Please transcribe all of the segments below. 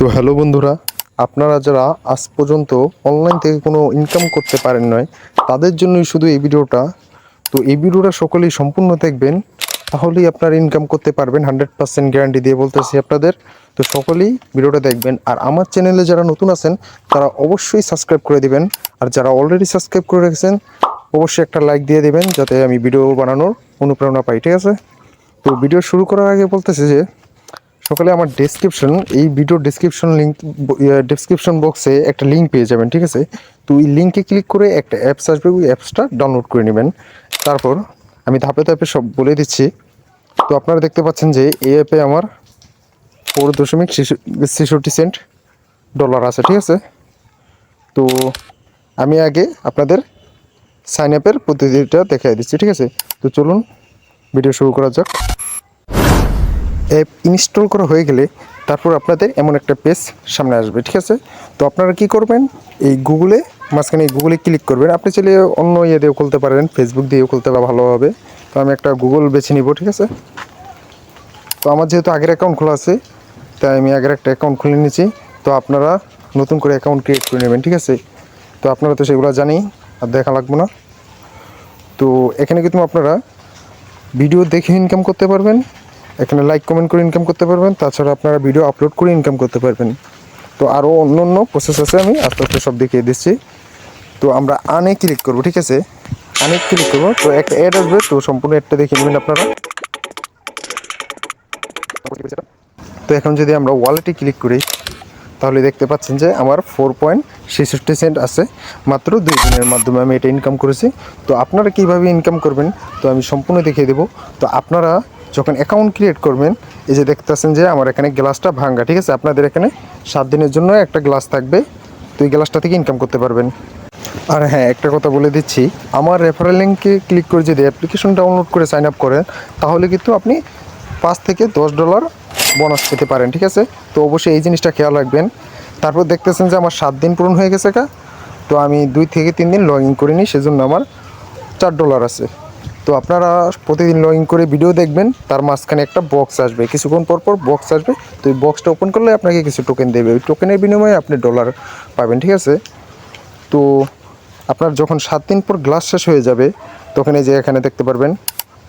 তো হ্যালো বন্ধুরা, আপনারা যারা আজ পর্যন্ত অনলাইন থেকে কোনো ইনকাম করতে পারেন নয় তাদের জন্যই শুধু এই ভিডিওটা। তো এই ভিডিওটা সকলেই সম্পূর্ণ দেখবেন, তাহলেই আপনার ইনকাম করতে পারবেন হান্ড্রেড পার্সেন্ট গ্যারান্টি দিয়ে বলতেছি আপনাদের। তো সকলেই ভিডিওটা দেখবেন। আর আমার চ্যানেলে যারা নতুন আছেন, তারা অবশ্যই সাবস্ক্রাইব করে দিবেন। আর যারা অলরেডি সাবস্ক্রাইব করে রেখেছেন, অবশ্যই একটা লাইক দিয়ে দিবেন, যাতে আমি ভিডিও বানানোর অনুপ্রেরণা পাই, ঠিক আছে? তো ভিডিও শুরু করার আগে বলতেছি যে সকালে আমার ডেসক্রিপশন এই ভিডিও ডেসক্রিপশন লিঙ্ক ডেসক্রিপশন বক্সে একটা লিঙ্ক পেয়ে যাবেন, ঠিক আছে? তো ওই লিঙ্কে ক্লিক করে একটা অ্যাপস আসবে, ওই অ্যাপসটা ডাউনলোড করে নেবেন। তারপর আমি ধাপে ধাপে সব বলে দিচ্ছি। তো আপনারা দেখতে পাচ্ছেন যে এই অ্যাপে আমার ফোর দশমিক ছেষট্টি সেন্ট ডলার আছে, ঠিক আছে? তো আমি আগে আপনাদের সাইন আপের পদ্ধতিটা দেখাই দিচ্ছি, ঠিক আছে? তো চলুন ভিডিও শুরু করা যাক। অ্যাপ ইনস্টল করা হয়ে গেলে তারপর আপনাদের এমন একটা পেজ সামনে আসবে, ঠিক আছে? তো আপনারা কি করবেন? এই গুগলে, মাঝখানে এই গুগলে ক্লিক করবেন। আপনি চাইলে অন্য ইয়ে দিয়েও খুলতে পারেন ফেসবুক দিয়েও খুলতে পারে ভালো হবে। তো আমি একটা গুগল বেছে নিব, ঠিক আছে? তো আমার যেহেতু আগের অ্যাকাউন্ট খোলা আছে, তাই আমি আগের একটা অ্যাকাউন্ট খুলে নিয়েছি। তো আপনারা নতুন করে অ্যাকাউন্ট ক্রিয়েট করে নেবেন, ঠিক আছে? তো আপনারা তো সেগুলো জানি আর দেখা লাগবে না। তো এখানে কিন্তু আপনারা ভিডিও দেখে ইনকাম করতে পারবেন। এখানে লাইক কমেন্ট করে ইনকাম করতে পারবেন। তাছাড়া আপনারা ভিডিও আপলোড করে ইনকাম করতে পারবেন। তো আরও অন্য অন্য প্রসেস আছে আমি আস্তে আস্তে সব দেখিয়ে দিচ্ছি। তো আমরা আনে ক্লিক করব, ঠিক আছে? আনে ক্লিক করব। তো একটা অ্যাড আসবে, তো সম্পূর্ণ অ্যাডটা দেখে নেবেন আপনারা। তো এখন যদি আমরা ওয়ালেটে ক্লিক করি, তাহলে দেখতে পাচ্ছেন যে আমার ফোর পয়েন্ট ছেষট্টি সেন্ট আছে। মাত্র দুই দিনের মাধ্যমে আমি এটা ইনকাম করেছি। তো আপনারা কীভাবে ইনকাম করবেন, তো আমি সম্পূর্ণ দেখিয়ে দেবো। তো আপনারা যখন অ্যাকাউন্ট ক্রিয়েট করবেন, এই যে দেখতেছেন যে আমার এখানে গ্লাসটা ভাঙ্গা, ঠিক আছে? আপনাদের এখানে সাত দিনের জন্য একটা গ্লাস থাকবে, তো এই গ্লাসটা থেকে ইনকাম করতে পারবেন। আর হ্যাঁ একটা কথা বলে দিচ্ছি, আমার রেফারেল লিঙ্কে ক্লিক করে যদি অ্যাপ্লিকেশন ডাউনলোড করে সাইন আপ করেন, তাহলে কিন্তু আপনি পাঁচ থেকে দশ ডলার বোনাস পেতে পারেন, ঠিক আছে? তো অবশ্যই এই জিনিসটা খেয়াল রাখবেন। তারপর দেখতেছেন যে আমার সাত দিন পূরণ হয়ে গেছে কা তো আমি দুই থেকে তিন দিন লগ ইন করিনি সেজন্য আমার চার ডলার আছে। তো আপনারা প্রতিদিন লগ করে ভিডিও দেখবেন, তার মাঝখানে একটা বক্স আসবে। কিছুক্ষণ পর পর বক্স আসবে। তো এই বক্সটা ওপেন করলে আপনাকে কিছু টোকেন দেবে। ওই টোকেনের বিনিময়ে আপনি ডলার পাবেন, ঠিক আছে? তো আপনার যখন সাত দিন পর গ্লাস শেষ হয়ে যাবে, তখন এই যে এখানে দেখতে পারবেন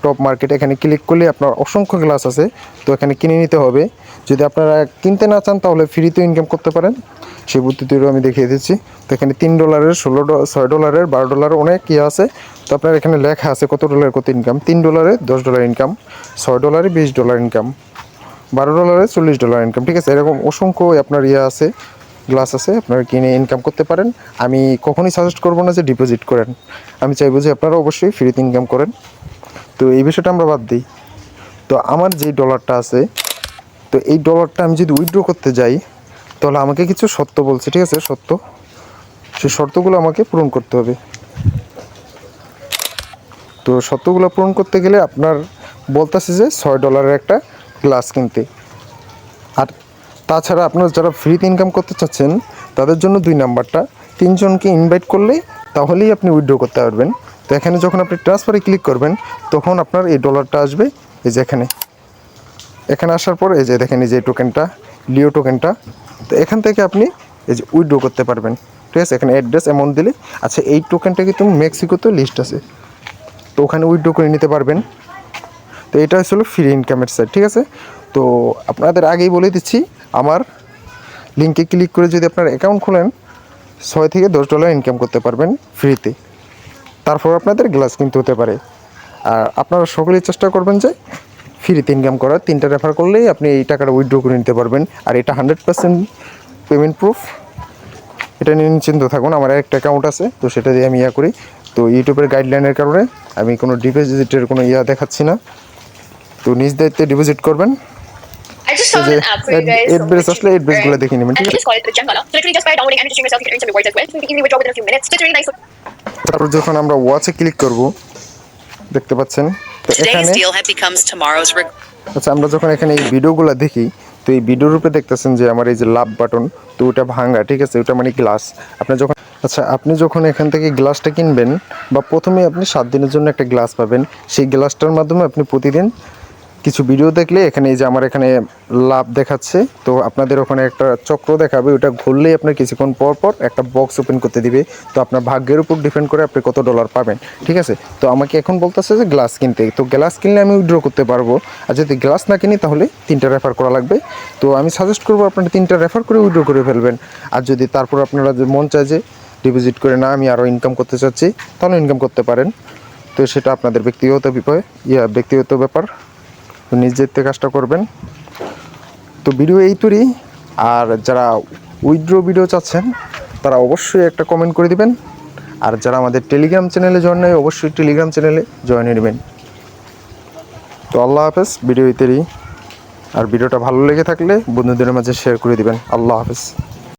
টপ মার্কেট এখানে ক্লিক করলে আপনার অসংখ্য গ্লাস আছে, তো এখানে কিনে নিতে হবে। যদি আপনারা কিনতে না চান, তাহলে ফ্রিতে ইনকাম করতে পারেন। সেই পদ্ধতিরও আমি দেখিয়ে দিচ্ছি। তো এখানে তিন ডলারের ষোলো ছয় ডলারের বারো ডলার অনেক ইয়ে আছে। তো আপনার এখানে লেখা আছে কত ডলারের কত ইনকাম তিন ডলারে দশ ডলার ইনকাম ছয় ডলারে বিশ ডলার ইনকাম বারো ডলারে চল্লিশ ডলার ইনকাম ঠিক আছে? এরকম অসংখ্য আপনার ইয়ে আছে গ্লাস আছে, আপনারা কিনে ইনকাম করতে পারেন। আমি কখনোই সাজেস্ট করব না যে ডিপোজিট করেন। আমি চাইব যে আপনারা অবশ্যই ফ্রিতে ইনকাম করেন। তো এই বিষয়টা আমরা বাদ দিই। তো আমার যে ডলারটা আছে, তো এই ডলারটা আমি যদি উইথড্র করতে যাই, তাহলে আমাকে কিছু শর্ত বলছে, ঠিক আছে? সত্য সেই শর্তগুলো আমাকে পূরণ করতে হবে। তো শর্তগুলো পূরণ করতে গেলে আপনার বলতেছে যে ছয় ডলারের একটা গ্লাস কিনতে। আর তাছাড়া আপনারা যারা ফ্রিতে ইনকাম করতে চাচ্ছেন, তাদের জন্য দুই নাম্বারটা তিনজনকে ইনভাইট করলে তাহলেই আপনি উইথড্র করতে পারবেন। তো এখানে যখন আপনি ট্রান্সফারে ক্লিক করবেন, তখন আপনার এই ডলারটা আসবে, এই যে এখানে। এখানে আসার পর এই যে দেখেন, এই যে টোকেনটা লিও টোকেনটা তো এখান থেকে আপনি এই যে উইথড্র করতে পারবেন। ঠিক আছে? এখানে অ্যাড্রেস অ্যামাউন্ট দিলে আচ্ছা এই টোকেনটা কিন্তু মেক্সিকোতে লিস্ট আছে? তো ওখানে উইথড্র করে নিতে পারবেন। তো এটা হচ্ছিল ফ্রি ইনকামের সাইট ঠিক আছে? তো আপনাদের আগেই বলে দিচ্ছি, আমার লিঙ্কে ক্লিক করে যদি আপনার অ্যাকাউন্ট খোলেন, ছয় থেকে দশ ডলার ইনকাম করতে পারবেন ফ্রিতে তারপর আপনাদের গ্লাস কিনতে হতে পারে। আর আপনারা সকলেই চেষ্টা করবেন যে ফ্রিতে ইনকাম করার, তিনটা রেফার করলেই আপনি এই টাকাটা উইথড্র করে নিতে পারবেন। আর এটা হান্ড্রেড পার্সেন্ট পেমেন্ট প্রুফ এটা নিয়ে নিশ্চিন্ত থাকুন, আমার একটা অ্যাকাউন্ট আছে, তো সেটা দিয়ে আমি ইয়া করি। তো ইউটিউবের গাইডলাইনের কারণে আমি কোনো ডিপোজিটের কোনো ইয়া দেখাচ্ছি না। তো নিজ দায়িত্বে ডিপোজিট করবেন। I just তো found যে an app for you guys. Ad base আসলে এড বেসগুলো দেখে নেবেন ঠিক And আছে just call it the Gemala. So literally just by downloading and registering yourself, you can earn some rewards as well. You can easily withdraw within a few minutes. So it's really nice. তারপর যখন আমরা ওয়াচে click করব দেখতে পাচ্ছেন তো এখানে আচ্ছা আমরা যখন এখানে এই ভিডিওগুলো দেখি তো এই ভিডিওর রূপে দেখতেছেন যে আমার এই যে লাভ বাটন তো ওটা ভাঙা ঠিক আছে ওটা মানে গ্লাস আপনি যখন আচ্ছা আপনি যখন এখান থেকে গ্লাসটা কিনবেন বা প্রথমে আপনি সাত দিনের জন্য একটা গ্লাস পাবেন সেই গ্লাসটার মাধ্যমে আপনি প্রতিদিন কিছু ভিডিও দেখলে এখানে এই যে আমার এখানে লাভ দেখাচ্ছে, তো আপনাদের ওখানে একটা চক্র দেখাবে ওটা ঘুরলেই আপনার কিছুক্ষণ পর পর একটা বক্স ওপেন করতে দিবে। তো আপনার ভাগ্যের উপর ডিপেন্ড করে আপনি কত ডলার পাবেন, ঠিক আছে? তো আমাকে এখন বলতেছে যে গ্লাস কিনতে। তো গ্লাস কিনলে আমি উইড্রো করতে পারব। আর যদি গ্লাস না কিনি তাহলে তিনটা রেফার করা লাগবে। তো আমি সাজেস্ট করব আপনারা তিনটা রেফার করে উইড্রো করে ফেলবেন। আর যদি তারপর আপনারা যে মন চায় যে ডিপোজিট করে না, আমি আরও ইনকাম করতে চাচ্ছি, তাহলে ইনকাম করতে পারেন। তো সেটা আপনাদের ব্যক্তিগত বিষয় ইয়া, ব্যক্তিগত ব্যাপার। তো নিজের থেকে কাজটা করবেন। তো ভিডিও এই তৈরি। আর যারা উইথড্র ভিডিও চাচ্ছেন, তারা অবশ্যই একটা কমেন্ট করে দিবেন। আর যারা আমাদের টেলিগ্রাম চ্যানেলে জয়েন নেয় অবশ্যই টেলিগ্রাম চ্যানেলে জয়েন হয়ে নেবেন। তো আল্লাহ হাফেজ, ভিডিও তৈরি। আর ভিডিওটা ভালো লেগে থাকলে বন্ধুদের মাঝে শেয়ার করে দিবেন। আল্লাহ হাফেজ।